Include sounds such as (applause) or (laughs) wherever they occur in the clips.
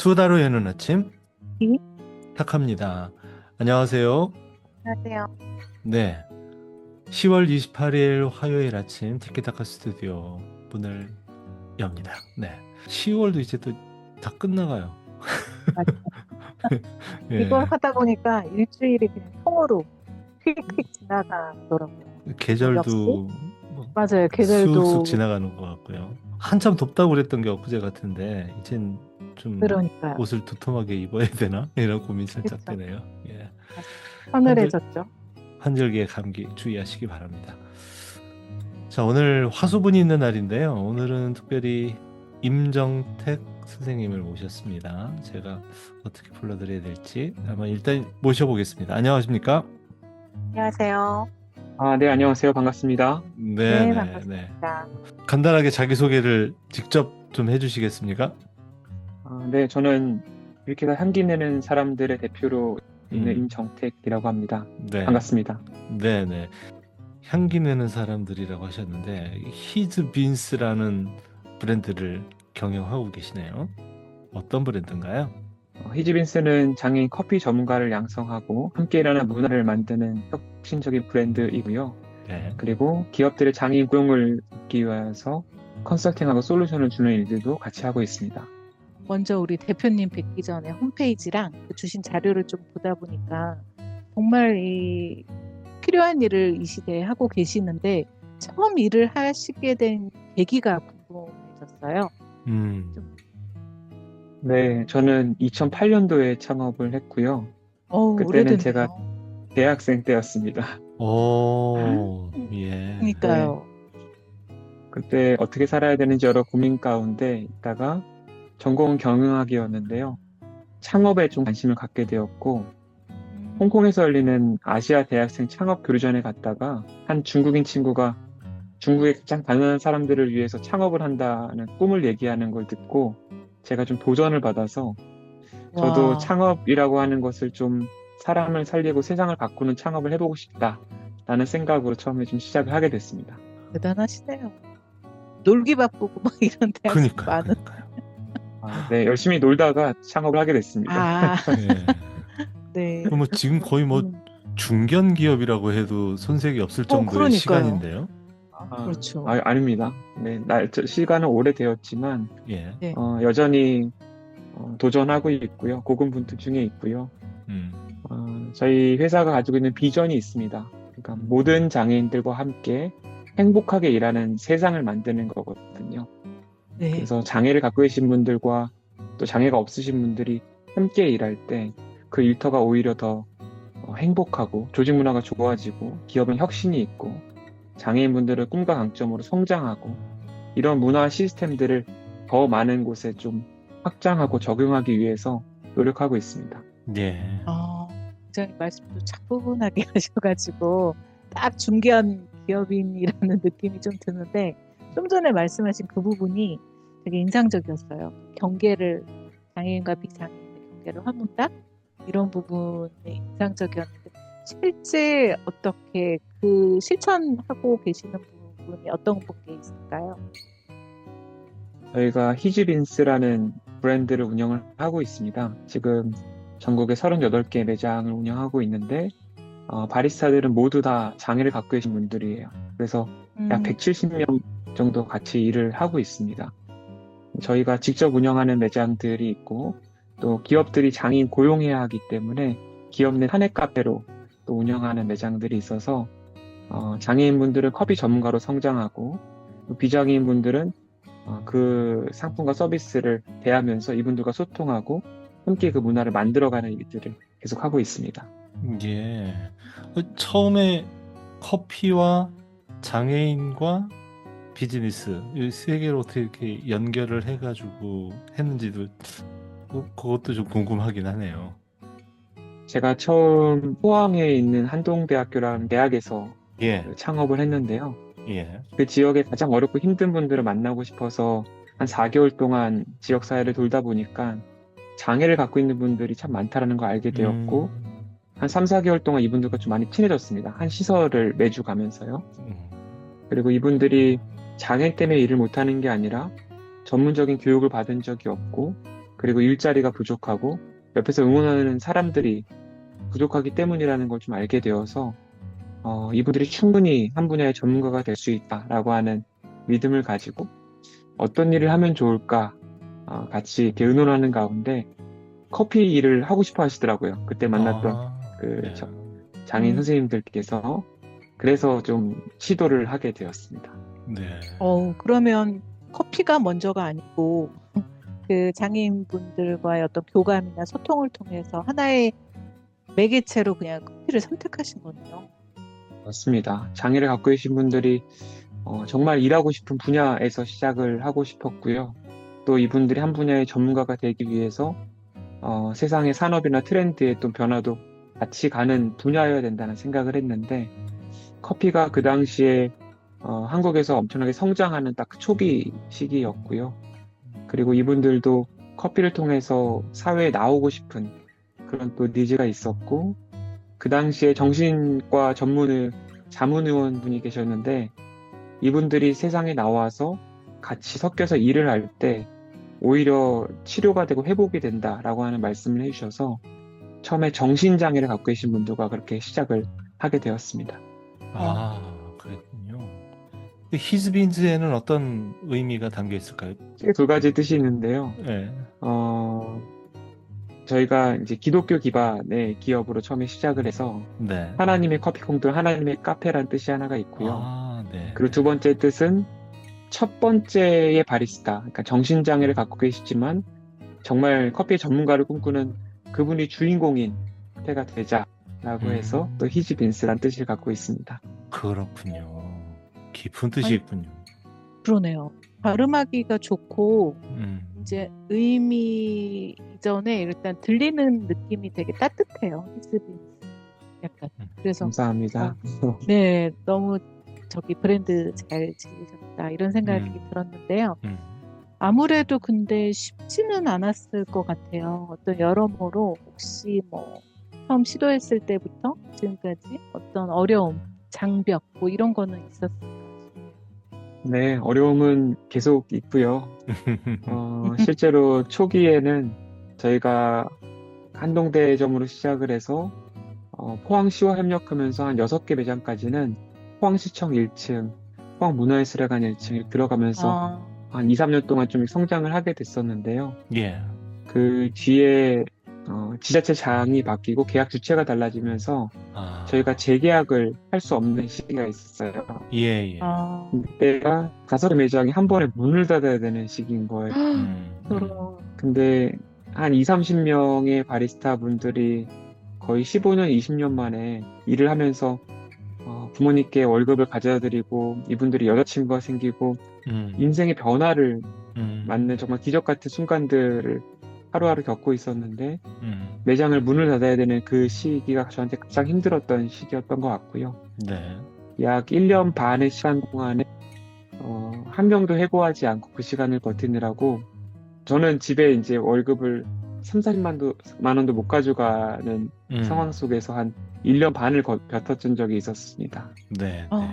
수다로 여는 아침 네. 탁합니다. 안녕하세요. 안녕하세요. 네. 10월 28일 화요일 아침 티키타카 스튜디오 문을 엽니다. 네. 10월도 이제 또 다 끝나가요. 예. 이걸 하다 보니까 일주일이 그냥 통으로 휙휙 지나가더라고요. 계절도 뭐 맞아요. 계절도 쑥쑥 지나가는 것 같고요. 한참 덥다고 그랬던 게 엊그제 같은데 이젠 좀 그러니까요. 옷을 두툼하게 입어야 되나 (laughs) 이런 고민 살짝 그쵸. 되네요. 예. 서늘해졌죠. 환절기에 감기 주의하시기 바랍니다. 자, 오늘 화수분이 있는 날인데요. 오늘은 특별히 임정택 선생님을 모셨습니다. 제가 어떻게 불러드려야 될지 아마 일단 모셔보겠습니다. 안녕하십니까? 안녕하세요. 아, 네, 안녕하세요. 반갑습니다. 네, 네, 네, 네. 반갑습니다. 간단하게 자기소개를 직접 좀 해주시겠습니까? 아, 네, 저는 이렇게 다 향기 내는 사람들의 대표로 있는 음. 임정택이라고 합니다. 네. 반갑습니다. 네, 네. 향기 내는 사람들이라고 하셨는데 히즈 빈스라는 브랜드를 경영하고 계시네요. 어떤 브랜드인가요? 어, 히즈빈스는 장애인 커피 전문가를 양성하고 함께 일하는 문화를 만드는 혁신적인 브랜드이고요. 네. 그리고 기업들의 장애인 고용을 돕기 위해서 컨설팅하고 솔루션을 주는 일들도 같이 하고 있습니다. 먼저 우리 대표님 뵙기 전에 홈페이지랑 그 주신 자료를 좀 보다 보니까 정말 이 필요한 일을 이 시대에 하고 계시는데 처음 일을 하시게 된 계기가 궁금해졌어요. 음. 네, 저는 2008년도에 창업을 했고요. 어우, 그때는 오래됐네요. 제가 대학생 때였습니다. 오, 예. 그러니까요. 그때 어떻게 살아야 되는지 여러 고민 가운데 있다가 전공은 경영학이었는데요. 창업에 좀 관심을 갖게 되었고 음. 홍콩에서 열리는 아시아 대학생 창업 교류전에 갔다가 한 중국인 친구가 중국의 가장 가난한 사람들을 위해서 창업을 한다는 꿈을 얘기하는 걸 듣고 제가 좀 도전을 받아서 저도 와. 창업이라고 하는 것을 좀 사람을 살리고 세상을 바꾸는 창업을 해보고 싶다라는 생각으로 처음에 좀 시작을 하게 됐습니다. 대단하시네요. 놀기 바쁘고 막 이런 대학생 그니까요. 많은. 그니까요. 아, 네, 열심히 놀다가 창업을 하게 됐습니다. 아, 예. 네. 그럼 뭐 지금 거의 뭐 음, 중견 기업이라고 해도 손색이 없을 어, 정도의 그러니까요. 시간인데요. 아, 그렇죠. 아, 아닙니다. 네, 날, 저- 시간은 오래되었지만 예. 네. 어, 여전히 어, 도전하고 있고요. 고군분투 중에 있고요. 음. 어, 저희 회사가 가지고 있는 비전이 있습니다. 그러니까 모든 장애인들과 함께 행복하게 일하는 세상을 만드는 거거든요. 네. 그래서 장애를 갖고 계신 분들과 또 장애가 없으신 분들이 함께 일할 때 그 일터가 오히려 더 어, 행복하고 조직 문화가 좋아지고 기업은 혁신이 있고 장애인분들은 꿈과 강점으로 성장하고 이런 문화 시스템들을 더 많은 곳에 좀 확장하고 적용하기 위해서 노력하고 있습니다. 예. 어, 굉장히 말씀도 차분하게 (laughs) 하셔가지고 딱 중견 기업인이라는 느낌이 좀 드는데 좀 전에 말씀하신 그 부분이 되게 인상적이었어요. 경계를 장애인과 비장애인의 경계를 화문다 이런 부분이 인상적이었는데 실제 어떻게 그 실천하고 계시는 부분이 어떤 게 있을까요? 저희가 히즈빈스라는 브랜드를 운영을 하고 있습니다. 지금 전국에 38개 매장을 운영하고 있는데 어, 바리스타들은 모두 다 장애를 갖고 계신 분들이에요. 그래서 약 음, 170명 정도 같이 일을 하고 있습니다. 저희가 직접 운영하는 매장들이 있고 또 기업들이 장애인 고용해야 하기 때문에 기업 내 사내 카페로 또 운영하는 매장들이 있어서 어, 장애인분들은 커피 전문가로 성장하고 또 비장애인분들은 어, 그 상품과 서비스를 대하면서 이분들과 소통하고 함께 그 문화를 만들어가는 일들을 계속 하고 있습니다. 예. 어, 처음에 커피와 장애인과 비즈니스 이 세 개를 어떻게 이렇게 연결을 해가지고 했는지도 어, 그것도 좀 궁금하긴 하네요. 제가 처음 포항에 있는 한동대학교라는 대학에서 예, 창업을 했는데요. 예, 그 지역에 가장 어렵고 힘든 분들을 만나고 싶어서 한 4개월 동안 지역 사회를 돌다 보니까 장애를 갖고 있는 분들이 참 많다라는 걸 알게 되었고 음, 한 3, 4개월 동안 이분들과 좀 많이 친해졌습니다. 한 시설을 매주 가면서요. 음, 그리고 이분들이 장애 때문에 일을 못하는 게 아니라 전문적인 교육을 받은 적이 없고 그리고 일자리가 부족하고 옆에서 응원하는 사람들이 부족하기 때문이라는 걸 좀 알게 되어서 어, 이분들이 충분히 한 분야의 전문가가 될 수 있다라고 하는 믿음을 가지고 어떤 일을 하면 좋을까 어, 같이 이렇게 의논하는 가운데 커피 일을 하고 싶어 하시더라고요. 그때 만났던 아, 그 네. 저- 장인 음. 선생님들께서 그래서 좀 시도를 하게 되었습니다. 네. 어, 그러면 커피가 먼저가 아니고 그 장애인분들과의 어떤 교감이나 소통을 통해서 하나의 매개체로 그냥 커피를 선택하신 거네요. 맞습니다. 장애를 갖고 계신 분들이 어, 정말 일하고 싶은 분야에서 시작을 하고 싶었고요. 또 이분들이 한 분야의 전문가가 되기 위해서 어, 세상의 산업이나 트렌드의 또 변화도 같이 가는 분야여야 된다는 생각을 했는데 커피가 그 당시에 어, 한국에서 엄청나게 성장하는 딱그 초기 시기였고요. 그리고 이분들도 커피를 통해서 사회에 나오고 싶은 그런 또 니즈가 있었고 그 당시에 정신과 전문의 자문 의원 분이 계셨는데 이분들이 세상에 나와서 같이 섞여서 일을 할 때 오히려 치료가 되고 회복이 된다라고 하는 말씀을 해주셔서 처음에 정신장애를 갖고 계신 분들과 그렇게 시작을 하게 되었습니다. 아, 히즈빈즈에는 어떤 의미가 담겨 있을까요? 두 가지 뜻이 있는데요. 네. 어, 저희가 이제 기독교 기반의 기업으로 처음에 시작을 해서 네. 하나님의 커피콩도 하나님의 카페라는 뜻이 하나가 있고요. 아, 네. 그리고 두 번째 뜻은 첫 번째의 바리스타, 그러니까 정신 장애를 갖고 계시지만 정말 커피 전문가를 꿈꾸는 그분이 주인공인 때가 되자라고 음. 해서 또 히지빈스란 뜻을 갖고 있습니다. 그렇군요. 깊은 뜻이 아니, 있군요. 그러네요. 발음하기가 좋고 음. 이제 의미 이전에 일단 들리는 느낌이 되게 따뜻해요. 히스빈 약간 음. 그래서 감사합니다. 네 너무 저기 브랜드 잘 지으셨다 이런 생각이 음. 들었는데요. 음. 아무래도 근데 쉽지는 않았을 것 같아요. 어떤 여러모로 혹시 뭐 처음 시도했을 때부터 지금까지 어떤 어려움, 장벽 뭐 이런 거는 있었을까? 네, 어려움은 계속 있고요. (laughs) 어, 실제로 초기에는 저희가 한동대점으로 시작을 해서 어, 포항시와 협력하면서 한 6개 매장까지는 포항시청 1층, 포항문화예술회관 1층에 들어가면서 아, 한 2, 3년 동안 좀 성장을 하게 됐었는데요. 예. 그 뒤에 어, 지자체 장이 바뀌고 계약 주체가 달라지면서 아. 저희가 재계약을 할 수 없는 시기가 있었어요. 예, 예. 아, 그때가 다섯 개 매장이 한 번에 문을 닫아야 되는 시기인 거예요. 음. 그럼 근데 한 2, 30명의 바리스타 분들이 거의 15년, 20년 만에 일을 하면서 어, 부모님께 월급을 가져다 드리고 이분들이 여자친구가 생기고 음. 인생의 변화를 음. 맞는 정말 기적 같은 순간들을 하루하루 겪고 있었는데 음. 매장을 문을 닫아야 되는 그 시기가 저한테 가장 힘들었던 시기였던 것 같고요. 네. 약 1년 반의 시간 동안에 어, 한 명도 해고하지 않고 그 시간을 버티느라고 저는 집에 이제 월급을 3, 40만 만 원도 못 가져가는 음. 상황 속에서 한 1년 반을 거- 버텼던 적이 있었습니다. 네. 어. 네.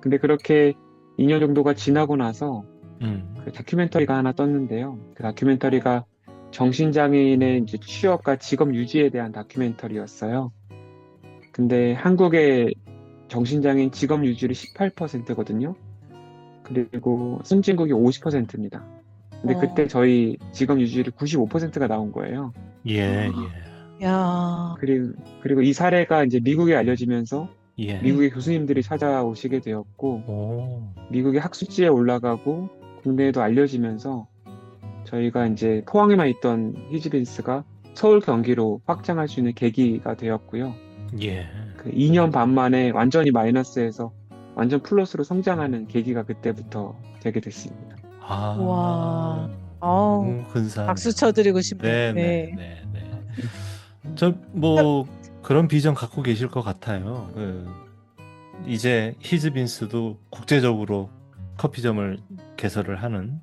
근데 그렇게 2년 정도가 지나고 나서 음. 그 다큐멘터리가 하나 떴는데요. 그 다큐멘터리가 정신장애인의 이제 취업과 직업 유지에 대한 다큐멘터리였어요. 근데 한국의 정신장애인 직업 유지율이 18%거든요. 그리고 선진국이 50%입니다. 근데 어. 그때 저희 직업 유지율이 95%가 나온 거예요. 예, 야, 그리고, 그리고 이 사례가 이제 미국에 알려지면서 예. 예. 미국의 교수님들이 찾아오시게 되었고, 오. 미국의 학술지에 올라가고 국내에도 알려지면서 저희가 이제 포항에만 있던 히즈빈스가 서울 경기로 확장할 수 있는 계기가 되었고요. 예. 그 2년 반 만에 완전히 마이너스에서 완전 플러스로 성장하는 계기가 그때부터 되게 됐습니다. 아. 와. 아우, 너무 근사하네요. 박수 쳐드리고 싶네요. 네, 네, 네, 네. 저뭐 그런 비전 갖고 계실 것 같아요. 그 이제 히즈빈스도 국제적으로 커피점을 개설을 하는.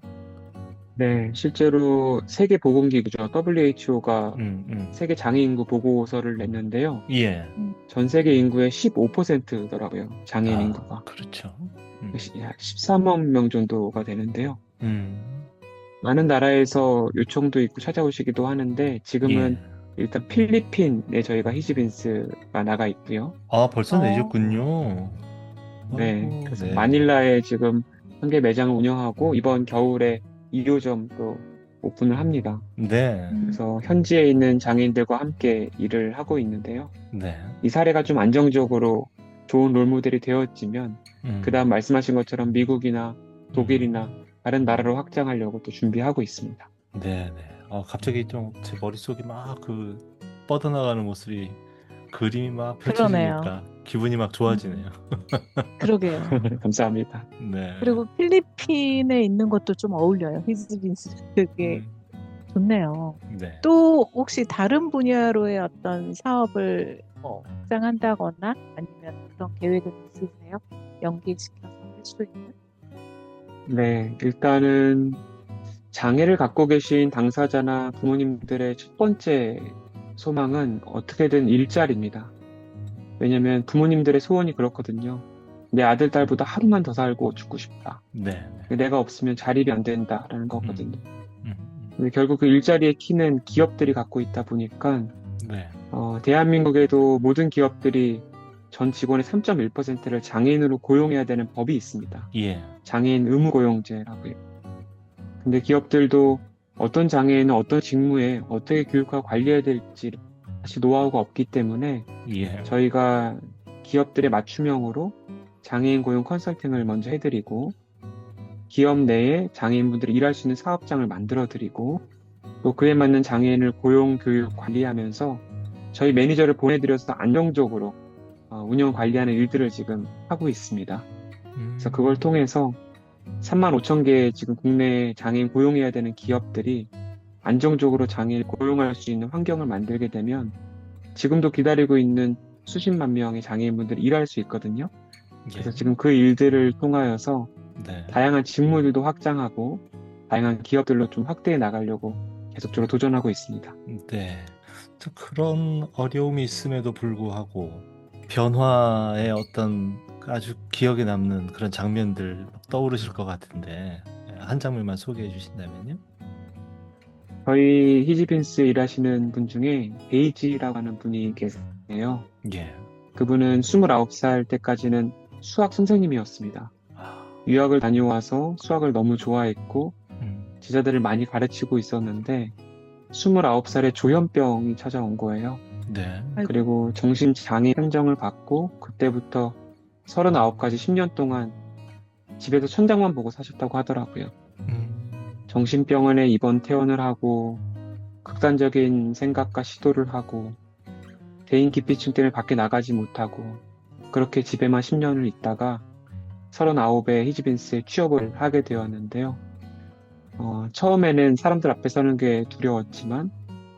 네, 실제로 세계보건기구죠. WHO가 음, 음. 세계 장애 인구 보고서를 냈는데요. 예. 전 세계 인구의 15%더라고요. 장애인 아, 인구가. 그렇죠. 음. 13억 명 정도가 되는데요. 음. 많은 나라에서 요청도 있고 찾아오시기도 하는데 지금은 예. 일단 필리핀에 저희가 히지빈스가 나가 있고요. 아, 벌써 어. 내셨군요. 네, 어, 그래서 네. 마닐라에 지금 한 개 매장을 운영하고 이번 겨울에 2호점도 오픈을 합니다. 네. 음. 그래서 현지에 있는 장애인들과 함께 일을 하고 있는데요. 네. 이 사례가 좀 안정적으로 좋은 롤모델이 되었지만 음. 그다음 말씀하신 것처럼 미국이나 독일이나 다른 나라로 확장하려고 또 준비하고 있습니다. 네, 네. 어, 갑자기 좀 제 머릿속이 막 그 뻗어나가는 모습이 그림이 막 그러네요. 펼쳐지니까 기분이 막 좋아지네요. (laughs) 그러게요. (laughs) 감사합니다. 네. 그리고 필리핀에 있는 것도 좀 어울려요. 히즈빈스 되게 음, 좋네요. 네. 또 혹시 다른 분야로의 어떤 사업을 뭐 확장한다거나 아니면 그런 계획은 있으세요? 연계시켜서 할 수 있는? 네, 일단은 장애를 갖고 계신 당사자나 부모님들의 첫 번째 소망은 어떻게든 일자리입니다. 왜냐면 부모님들의 소원이 그렇거든요. 내 아들, 딸보다 하루만 더 살고 죽고 싶다. 네. 내가 없으면 자립이 안 된다라는 거거든요. 음, 음, 근데 결국 그 일자리의 키는 기업들이 갖고 있다 보니까 네. 어, 대한민국에도 모든 기업들이 전 직원의 3.1%를 장애인으로 고용해야 되는 법이 있습니다. 예. 장애인 의무 고용제라고요. 근데 기업들도 어떤 장애인은 어떤 직무에 어떻게 교육하고 관리해야 될지 사실 노하우가 없기 때문에 예. 저희가 기업들의 맞춤형으로 장애인 고용 컨설팅을 먼저 해드리고 기업 내에 장애인분들이 일할 수 있는 사업장을 만들어 드리고 또 그에 맞는 장애인을 고용 교육 관리하면서 저희 매니저를 보내드려서 안정적으로 어, 운영 관리하는 일들을 지금 하고 있습니다. 음, 그래서 그걸 통해서 3만 5천 개의 지금 국내 장애인 고용해야 되는 기업들이 안정적으로 장애인을 고용할 수 있는 환경을 만들게 되면 지금도 기다리고 있는 수십만 명의 장애인분들이 일할 수 있거든요. 예. 그래서 지금 그 일들을 통하여서 네. 다양한 직무들도 확장하고 다양한 기업들로 좀 확대해 나가려고 계속적으로 도전하고 있습니다. 네. 저 그런 어려움이 있음에도 불구하고 변화의 어떤 아주 기억에 남는 그런 장면들 떠오르실 것 같은데 한 장면만 소개해 주신다면요? 저희 히지빈스 일하시는 분 중에 베이지라고 하는 분이 계세요. 예. 그분은 29살 때까지는 수학 선생님이었습니다. 아, 유학을 다녀와서 수학을 너무 좋아했고 음, 제자들을 많이 가르치고 있었는데 29살에 조현병이 찾아온 거예요. 네. 그리고 정신장애 판정을 받고 그때부터 39까지 10년 동안 집에서 천장만 보고 사셨다고 하더라고요. 음, 정신병원에 입원 퇴원을 하고 극단적인 생각과 시도를 하고 대인 기피증 때문에 밖에 나가지 못하고 그렇게 집에만 10년을 있다가 39에 히지빈스에 취업을 하게 되었는데요. 어, 처음에는 사람들 앞에 서는 게 두려웠지만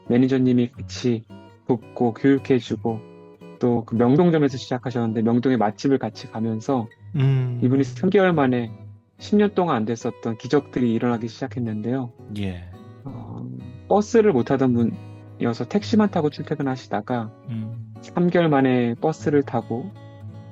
매니저님이 같이 돕고 교육해주고 또 그 명동점에서 시작하셨는데 명동에 맛집을 같이 가면서 음, 이분이 3개월 만에 10년 동안 안 됐었던 기적들이 일어나기 시작했는데요. 예. 어, 버스를 못 타던 분이어서 택시만 타고 출퇴근하시다가 음, 3개월 만에 버스를 타고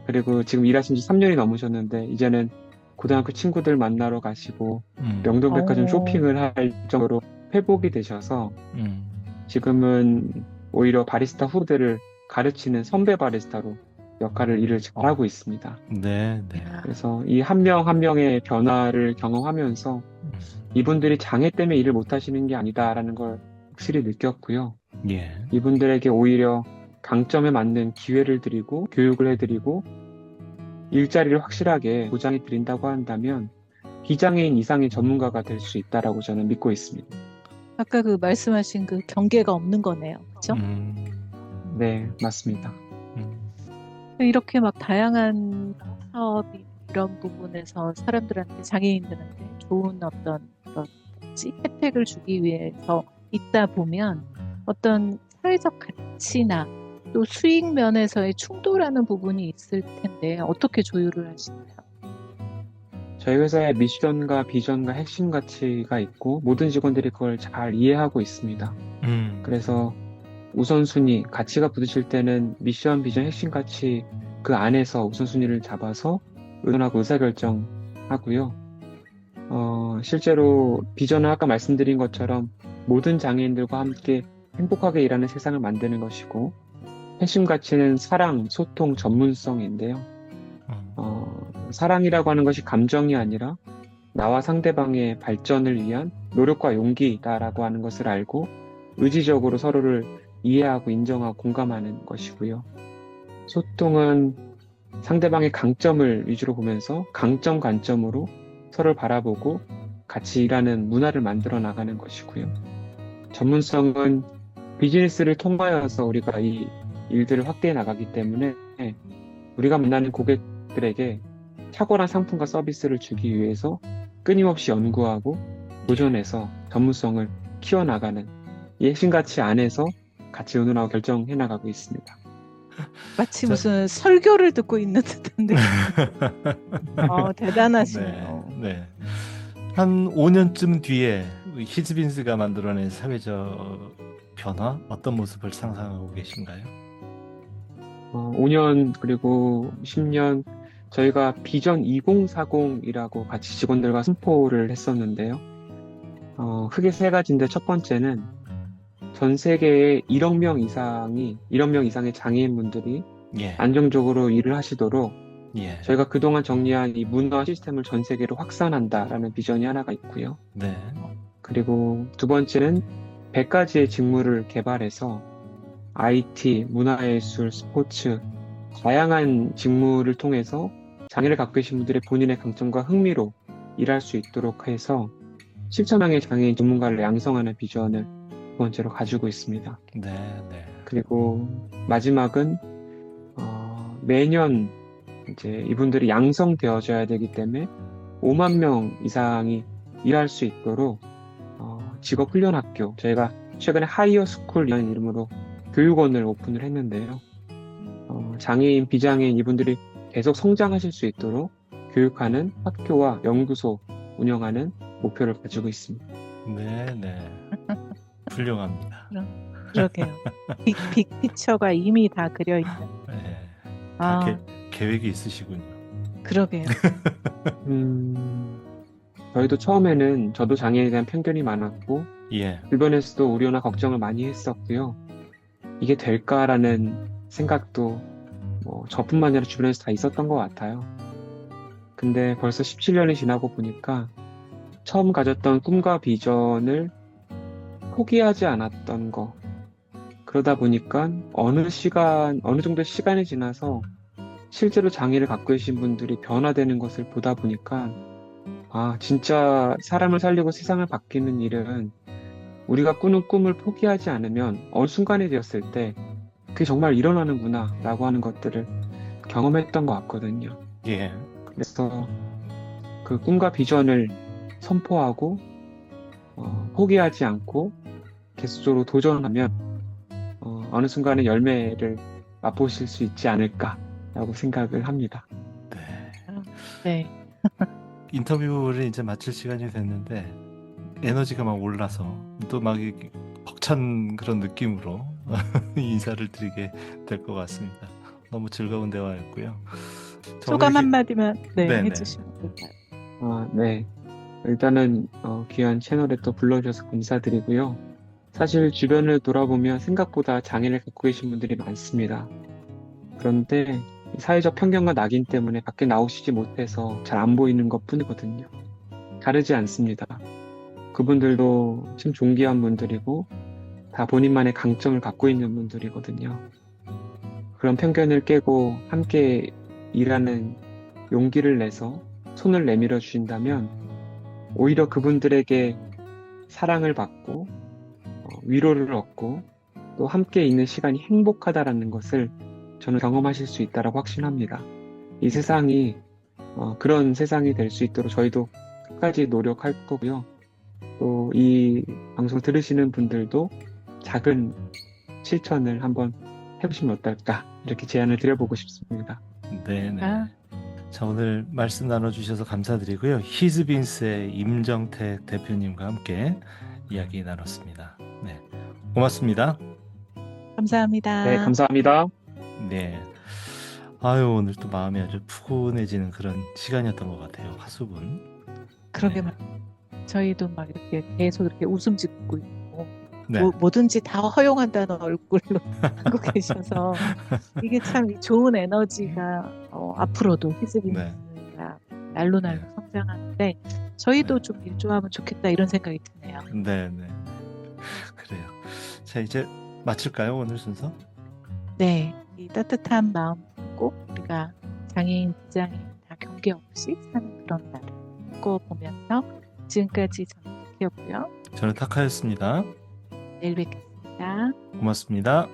그리고 지금 일하신 지 3년이 넘으셨는데 이제는 고등학교 친구들 만나러 가시고 음, 명동백화점 오. 쇼핑을 할 정도로 회복이 되셔서 음, 지금은 오히려 바리스타 후배들을 가르치는 선배 바리스타로 역할을 일을 잘하고 있습니다. 네, 네. 그래서 이 한 명한 명의 변화를 경험하면서 음, 이분들이 장애 때문에 일을 못 하시는 게 아니다라는 걸 확실히 느꼈고요. 예. 이분들에게 오히려 강점에 맞는 기회를 드리고 교육을 해드리고 일자리를 확실하게 보장해 드린다고 한다면 비장애인 이상의 전문가가 될 수 있다라고 저는 믿고 있습니다. 아까 그 말씀하신 그 경계가 없는 거네요. 그렇죠? 음, 네, 맞습니다. 음, 이렇게 막 다양한 사업이 이런 부분에서 사람들한테 장애인들한테 좋은 어떤 그런? 혜택을 주기 위해서 있다 보면 어떤 사회적 가치나 또 수익 면에서의 충돌하는 부분이 있을 텐데 어떻게 조율을 하시나요? 저희 회사의 미션과 비전과 핵심 가치가 있고 모든 직원들이 그걸 잘 이해하고 있습니다. 음, 그래서 우선순위, 가치가 부딪힐 때는 미션, 비전, 핵심 가치 그 안에서 우선순위를 잡아서 의논하고 의사결정하고요. 어, 실제로 비전은 아까 말씀드린 것처럼 모든 장애인들과 함께 행복하게 일하는 세상을 만드는 것이고 핵심 가치는 사랑, 소통, 전문성인데요. 음, 어, 사랑이라고 하는 것이 감정이 아니라 나와 상대방의 발전을 위한 노력과 용기다라고 하는 것을 알고 의지적으로 서로를 이해하고 인정하고 공감하는 것이고요. 소통은 상대방의 강점을 위주로 보면서 강점 관점으로 서로를 바라보고 같이 일하는 문화를 만들어 나가는 것이고요. 전문성은 비즈니스를 통하여서 우리가 이 일들을 확대해 나가기 때문에 우리가 만나는 고객들에게 탁월한 상품과 서비스를 주기 위해서 끊임없이 연구하고 도전해서 전문성을 키워나가는 이 핵심 가치 안에서 같이 의논하고 결정해 나가고 있습니다. (laughs) 마치 자- 무슨 설교를 듣고 있는 듯한 느낌. (laughs) 어, 대단하시네요. 네, 네. 한 5년쯤 뒤에 히즈빈스가 만들어낸 사회적 변화 어떤 모습을 상상하고 계신가요? 어, 5년 그리고 10년 저희가 비전 2040이라고 같이 직원들과 선포를 했었는데요. 어, 크게 세 가지인데 첫 번째는 전 세계에 1억 명 이상이 1억 명 이상의 장애인분들이 예, 안정적으로 일을 하시도록 예, 저희가 그동안 정리한 이 문화 시스템을 전 세계로 확산한다라는 비전이 하나가 있고요. 네, 그리고 두 번째는 100가지의 직무를 개발해서 IT, 문화예술, 스포츠, 다양한 직무를 통해서 장애를 갖고 계신 분들의 본인의 강점과 흥미로 일할 수 있도록 해서 7천 명의 장애인 전문가를 양성하는 비전을 두 번째로 가지고 있습니다. 네, 네, 그리고 마지막은 어, 매년 이제 이분들이 양성되어져야 되기 때문에 5만 명 이상이 일할 수 있도록 어, 직업훈련학교 저희가 최근에 하이어 스쿨이라는 이름으로 교육원을 오픈을 했는데요. 어, 장애인, 비장애인 이분들이 계속 성장하실 수 있도록 교육하는 학교와 연구소 운영하는 목표를 가지고 있습니다. 네, 네. (laughs) 훌륭합니다. 그러게요. 빅, 빅 피처가 이미 다 그려 있는. 네, 아, 다 계, 계획이 있으시군요. 그러게요. (laughs) 음, 저희도 처음에는 저도 장애인에 대한 편견이 많았고 예, 주변에서도 우려나 걱정을 많이 했었고요. 이게 될까라는 생각도 뭐 저뿐만 아니라 주변에서 다 있었던 것 같아요. 근데 벌써 17년이 지나고 보니까 처음 가졌던 꿈과 비전을 포기하지 않았던 거. 그러다 보니까 어느 시간, 어느 정도 시간이 지나서 실제로 장애를 갖고 계신 분들이 변화되는 것을 보다 보니까 아, 진짜 사람을 살리고 세상을 바뀌는 일은 우리가 꾸는 꿈을 포기하지 않으면 어느 순간이 되었을 때 그게 정말 일어나는구나 라고 하는 것들을 경험했던 것 같거든요. 예, 그래서 그 꿈과 비전을 선포하고 어, 포기하지 않고 계속적으로 도전하면 어, 어느 순간에 열매를 맛보실 수 있지 않을까라고 생각을 합니다. 네. 네. 인터뷰를 이제 마칠 시간이 됐는데 에너지가 막 올라서 또 막 벅찬 그런 느낌으로 (laughs) 인사를 드리게 될 것 같습니다. 너무 즐거운 대화였고요. 저 소감 한마디만 네. 해주시면 될까요? 아, 네. 일단은 어, 귀한 채널에 또 불러주셔서 감사드리고요. 사실 주변을 돌아보면 생각보다 장애를 갖고 계신 분들이 많습니다. 그런데 이 사회적 편견과 낙인 때문에 밖에 나오시지 못해서 잘 안 보이는 것 뿐이거든요. 다르지 않습니다. 그분들도 참 존귀한 분들이고 다 본인만의 강점을 갖고 있는 분들이거든요. 그런 편견을 깨고 함께 일하는 용기를 내서 손을 내밀어 주신다면 오히려 그분들에게 사랑을 받고 어, 위로를 얻고 또 함께 있는 시간이 행복하다라는 것을 저는 경험하실 수 있다라고 확신합니다. 이 세상이 어, 그런 세상이 될 수 있도록 저희도 끝까지 노력할 거고요. 또 이 방송 들으시는 분들도 작은 실천을 한번 해보시면 어떨까 이렇게 제안을 드려보고 싶습니다. 네, 네. 아. 자, 오늘 말씀 나눠주셔서 감사드리고요. 히즈빈스의 임정택 대표님과 함께 이야기 나눴습니다. 네, 고맙습니다. 감사합니다. 네, 감사합니다. 네. 아유, 오늘 또 마음이 아주 푸근해지는 그런 시간이었던 것 같아요. 화수분. 그러게 말. 저희도 막 이렇게 계속 이렇게 웃음 짓고 있고 네. 뭐, 뭐든지 다 허용한다는 얼굴로 (laughs) 하고 계셔서 이게 참 좋은 에너지가 어, 앞으로도 히즈비가 날로 날로 네. 성장하는데 저희도 네. 좀 일조하면 좋겠다 이런 생각이 드네요. 네, 네. 그래요. 자, 이제 마칠까요? 오늘 순서? 네, 이 따뜻한 마음 꼭 우리가 장애인, 비장애인 다 경계 없이 사는 그런 날을 꿈꿔보면서 지금까지 저는 키였고요. 저는 타카였습니다. 내일 뵙겠습니다. 고맙습니다.